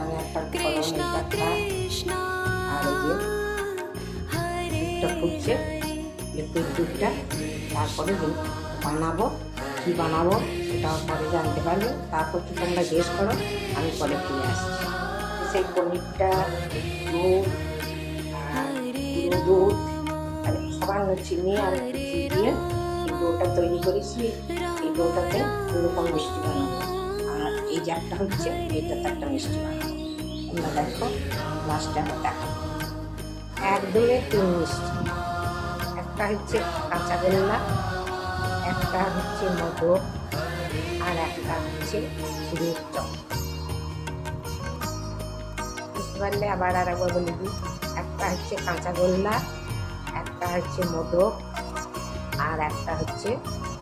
আমি একটা কলমের দেখা আর যে দুধটা ফুটছে লিকুইড দুধটা তারপরে বানাবো কী বানাবো সেটাও পরে জানতে পারবে তারপর তো তোমরা গেস করো আমি পরে ফিরে আসছি সেই পনিরটা দুধ দুধ মানে সামান্য চিনি আর দিয়ে দৌড়টা তৈরি করেছি এই দৌড়টাতে এরকম মিষ্টি বানাবো এই একটা হচ্ছে এইটাতে একটা মিষ্টি তোমরা দেখো লাস্টে আমার দেখাবো। এক দুয়ে তিন মিষ্টি। একটা হচ্ছে কাঁচা গোল্লা একটা হচ্ছে মোদক আর একটা হচ্ছে ক্ষীরের চপ। বুঝতে পারলে আবার আর একবার বলে দিই। একটা হচ্ছে কাঁচা গোল্লা একটা হচ্ছে মোদক আর একটা হচ্ছে